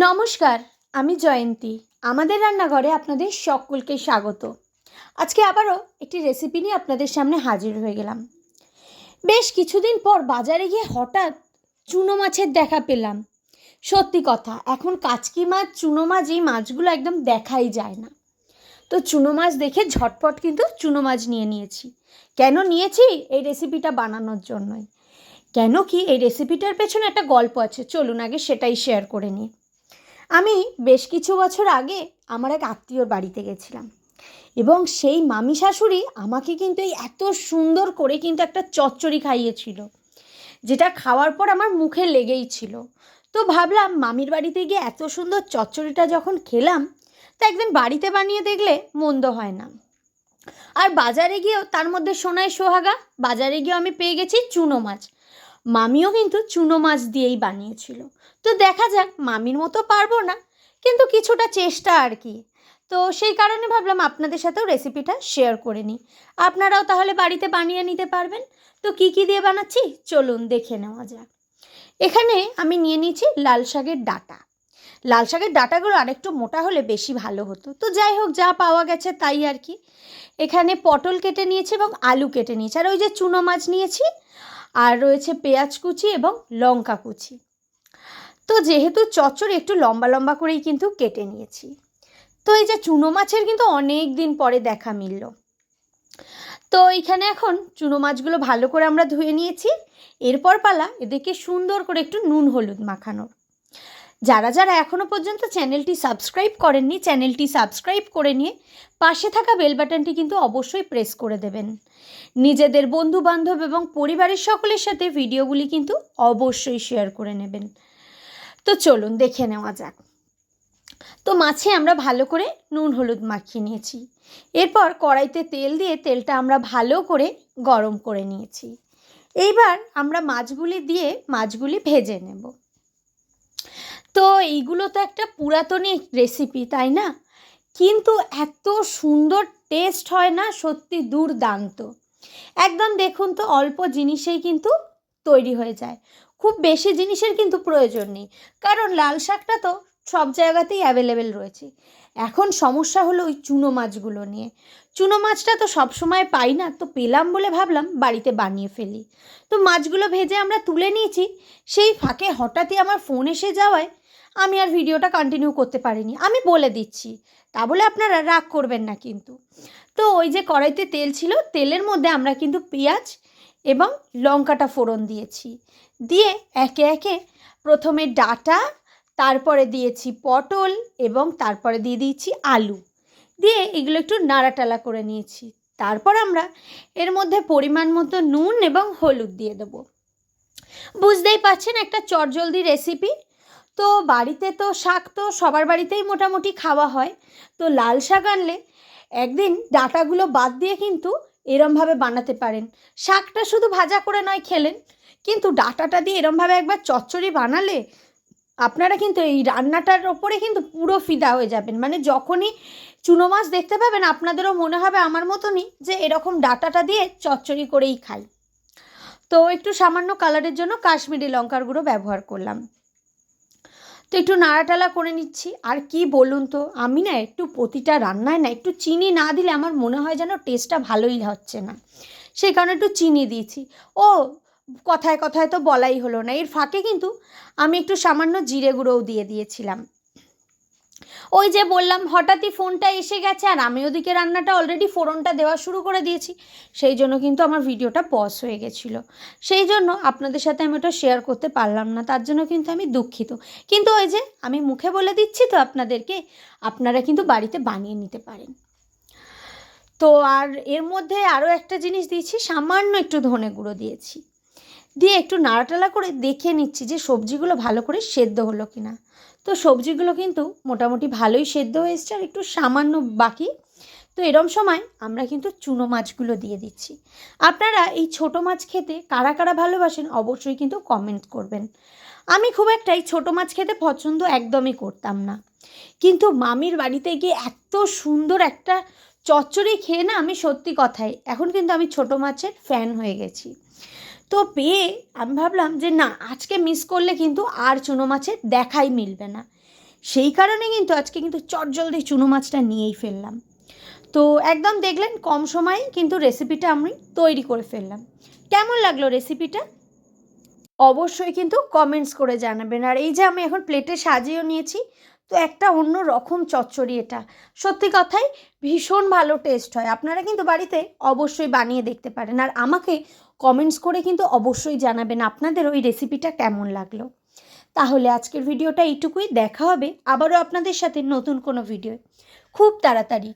নমস্কার, আমি জয়ন্তী। আমাদের রান্নাঘরে আপনাদের সকলকে স্বাগত। আজকে আবারও একটি রেসিপি নিয়ে আপনাদের সামনে হাজির হয়ে গেলাম। বেশ কিছুদিন পর বাজারে গিয়ে হঠাৎ চুনো মাছের দেখা পেলাম। সত্যি কথা, এখন কাচকি মাছ, চুনো মাছ এই মাছগুলো একদম দেখাই যায় না। তো চুনো মাছ দেখে ঝটপট কিন্তু চুনো মাছ নিয়ে নিয়েছি। কেন নিয়েছি? এই রেসিপিটা বানানোর জন্যই। কেন কি? এই রেসিপিটার পেছনে একটা গল্প আছে, চলুন আগে সেটাই শেয়ার করে নিই। আমি বেশ কিছু বছর আগে আমার এক আত্মীয়র বাড়িতে গেছিলাম। এবং সেই মামি শাশুড়ি আমাকে কিন্তু এই এত সুন্দর করে কিন্তু একটা চচ্চড়ি খাইয়েছিল, যেটা খাওয়ার পর আমার মুখে লেগেই ছিল। তো ভাবলাম মামির বাড়িতে গিয়ে এত সুন্দর চচ্চড়িটা যখন খেলাম, তা একদিন বাড়িতে বানিয়ে দেখলে মন্দ হয় না। আর বাজারে গিয়েও তার মধ্যে সোনায় সোহাগা, বাজারে গিয়েও আমি পেয়ে গেছি চুনো মাছ। মামিও কিন্তু চুনো মাছ দিয়েই বানিয়েছিল। তো দেখা যাক, মামির মতো পারব না, কিন্তু কিছুটা চেষ্টা আর কি। তো সেই কারণে ভাবলাম আপনাদের সাথেও রেসিপিটা শেয়ার করে নিই। আপনারাও তাহলে বাড়িতে বানিয়ে নিতে পারবেন। তো কি কি দিয়ে বানাচ্ছি? চলুন দেখে নেওয়া যাক। এখানে আমি নিয়ে নিয়েছি লাল শাকের ডাটা। লাল শাকের ডাটাগুলো আরেকটু মোটা হলে বেশি ভালো হতো। তো যাই হোক, যা পাওয়া গেছে তাই আর কি। এখানে পটল কেটে নিয়েছি এবং আলু কেটে নিয়েছি। আর ওই যে চুনো মাছ নিয়েছি আর রয়েছে পেঁয়াজ কুচি এবং লঙ্কা কুচি। তো যেহেতু চচ্চড়ি একটু লম্বা লম্বা করেই কিন্তু কেটে নিয়েছি। তো এই যে চুনো মাছের কিন্তু অনেক দিন পরে দেখা মিলল। তো এখানে এখন চুনো মাছগুলো ভালো করে আমরা ধুয়ে নিয়েছি। এরপর পালা এদেরকে সুন্দর করে একটু নুন হলুদ মাখানোর। যারা যারা এখনও পর্যন্ত চ্যানেলটি সাবস্ক্রাইব করেননি, চ্যানেলটি সাবস্ক্রাইব করে নিয়ে পাশে থাকা বেল বাটনটি কিন্তু অবশ্যই প্রেস করে দেবেন। নিজেদের বন্ধু বান্ধব এবং পরিবারের সকলের সাথে ভিডিওগুলি কিন্তু অবশ্যই শেয়ার করে নেবেন। তো চলুন দেখে নেওয়া যাক। তো মাছে আমরা ভালো করে নুন হলুদ মাখিয়ে নিয়েছি। এরপর কড়াইতে তেল দিয়ে তেলটা আমরা ভালো করে গরম করে নিয়েছি। এইবার আমরা মাছগুলি দিয়ে মাছগুলি ভেজে নেব। তো এইগুলো তো একটা পুরাতনী রেসিপি তাই না? কিন্তু এত সুন্দর টেস্ট হয় না, সত্যি দুর্দান্ত। একদম দেখুন তো, অল্প জিনিসেই কিন্তু তৈরি হয়ে যায়। খুব বেশি জিনিসের কিন্তু প্রয়োজন নেই, কারণ লাল শাকটা তো সব জায়গাতেই অ্যাভেলেবেল রয়েছে। এখন সমস্যা হলো ওই চুনো মাছগুলো নিয়ে। চুনো মাছটা তো সব সময় পাই না, তো পেলাম বলে ভাবলাম বাড়িতে বানিয়ে ফেলি। তো মাছগুলো ভেজে আমরা তুলে নিয়েছি, সেই ফাঁকে হঠাৎই আমার ফোন এসে যাওয়ায় আমি আর ভিডিওটা কন্টিনিউ করতে পারিনি। আমি বলে দিচ্ছি। তা বলে আপনারা রাগ করবেন না কিন্তু। তো ওই যে কড়াইতে তেল ছিল, তেলের মধ্যে আমরা কিন্তু পেঁয়াজ এবং লঙ্কাটা ফোড়ন দিয়েছি। দিয়ে একে একে প্রথমে ডাটা, তারপরে দিয়েছি পটল এবং তারপরে দিয়ে দিয়েছি আলু। দিয়ে এগুলো একটু নাড়াটালা করে নিয়েছি। তারপর আমরা এর মধ্যে পরিমাণ মতো নুন এবং হলুদ দিয়ে দেবো। বুঝতেই পাচ্ছেন একটা চটজলদি রেসিপি তো বাড়িতে তো শাক তো সবার বাড়িতেই মোটামুটি খাওয়া হয়। তো লাল শাক আনলে একদিন ডাটাগুলো বাদ দিয়ে কিন্তু এরমভাবে বানাতে পারেন। শাকটা শুধু ভাজা করে নয় খেলেন, কিন্তু ডাটাটা দিয়ে এরমভাবে একবার চচ্চড়ি বানালে আপনারা কিন্তু এই রান্নাটার ওপরে কিন্তু পুরো ফিদা হয়ে যাবেন। মানে যখনই চুনো মাছ দেখতে পাবেন, আপনাদেরও মনে হবে আমার মতনই যে এরকম ডাটাটা দিয়ে চচ্চড়ি করেই খাই। তো একটু সামান্য কালারের জন্য কাশ্মীরি লঙ্কার গুঁড়ো ব্যবহার করলাম। তো একটু নাড়াটালা করে নিচ্ছি। আর কি বলুন তো, আমি না একটু প্রতিটা রান্নায় না একটু চিনি না দিলে আমার মনে হয় যেন টেস্টটা ভালোই হচ্ছে না। সেই কারণে একটু চিনি দিয়েছি। ও, কথায় কথায় তো বলাই হলো না। এর ফাঁকে কিন্তু আমি একটু সামান্য জিরে গুঁড়োও দিয়ে দিয়েছিলাম। ওই যে বললাম, হঠাৎই ফোনটা এসে গেছে আর আমি ওদিকে রান্নাটা অলরেডি ফোড়নটা দেওয়া শুরু করে দিয়েছি। সেই জন্য কিন্তু আমার ভিডিওটা পজ হয়ে গেছিল। সেই জন্য আপনাদের সাথে আমি ওটা শেয়ার করতে পারলাম না, তার জন্য কিন্তু আমি দুঃখিত। কিন্তু ওই যে আমি মুখে বলে দিচ্ছি তো আপনাদেরকে, আপনারা কিন্তু বাড়িতে বানিয়ে নিতে পারেন। তো আর এর মধ্যে আরও একটা জিনিস দিয়েছি, সামান্য একটু ধনে গুঁড়ো দিয়েছি। দিয়ে একটু নাড়াটালা করে দেখে নিচ্ছি যে সবজিগুলো ভালো করে সেদ্ধ হলো কি না তো সবজিগুলো কিন্তু মোটামুটি ভালোই সেদ্ধ হয়ে এসছে আর একটু সামান্য বাকি। তো এরম সময় আমরা কিন্তু চুনো মাছগুলো দিয়ে দিচ্ছি। আপনারা এই ছোট মাছ খেতে কারা কারা ভালোবাসেন অবশ্যই কিন্তু কমেন্ট করবেন। আমি খুব একটা এই ছোটো মাছ খেতে পছন্দ একদমই করতাম না। কিন্তু মামির বাড়িতে গিয়ে এত সুন্দর একটা চচ্চড়ি খেয়ে না আমি সত্যি কথাই, এখন কিন্তু আমি ছোটো মাছের ফ্যান হয়ে গেছি। তো পেয়ে আমি ভাবলাম যে না, আজকে মিস করলে কিন্তু আর চুনো মাছের দেখাই মিলবে না। সেই কারণে কিন্তু আজকে কিন্তু চটজলদি চুনো মাছটা নিয়েই ফেললাম। তো একদম দেখলেন কম সময়ে কিন্তু রেসিপিটা আমি তৈরি করে ফেললাম। কেমন লাগল রেসিপিটা অবশ্যই কিন্তু কমেন্টস করে জানাবেন। আর এই যে আমি এখন প্লেটে সাজিয়েও নিয়েছি, তো একটা অন্য রকম চচ্চড়ি এটা। সত্যি কথাই ভীষণ ভালো টেস্ট হয়। আপনারা কিন্তু বাড়িতে অবশ্যই বানিয়ে দেখতে পারেন। আর আমাকে কমেন্টস করে কিন্তু অবশ্যই জানাবেন আপনাদের ওই রেসিপিটা কেমন লাগল। তাহলে আজকের ভিডিওটা এইটুকুই, দেখা হবে আবারও আপনাদের সাথে নতুন কোনো ভিডিও খুব তাড়াতাড়ি।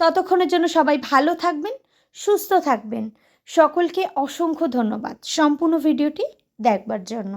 ততক্ষণের জন্য সবাই ভালো থাকবেন, সুস্থ থাকবেন। সকলকে অসংখ্য ধন্যবাদ। সম্পূর্ণ ভিডিওটি দেখবার জন্য।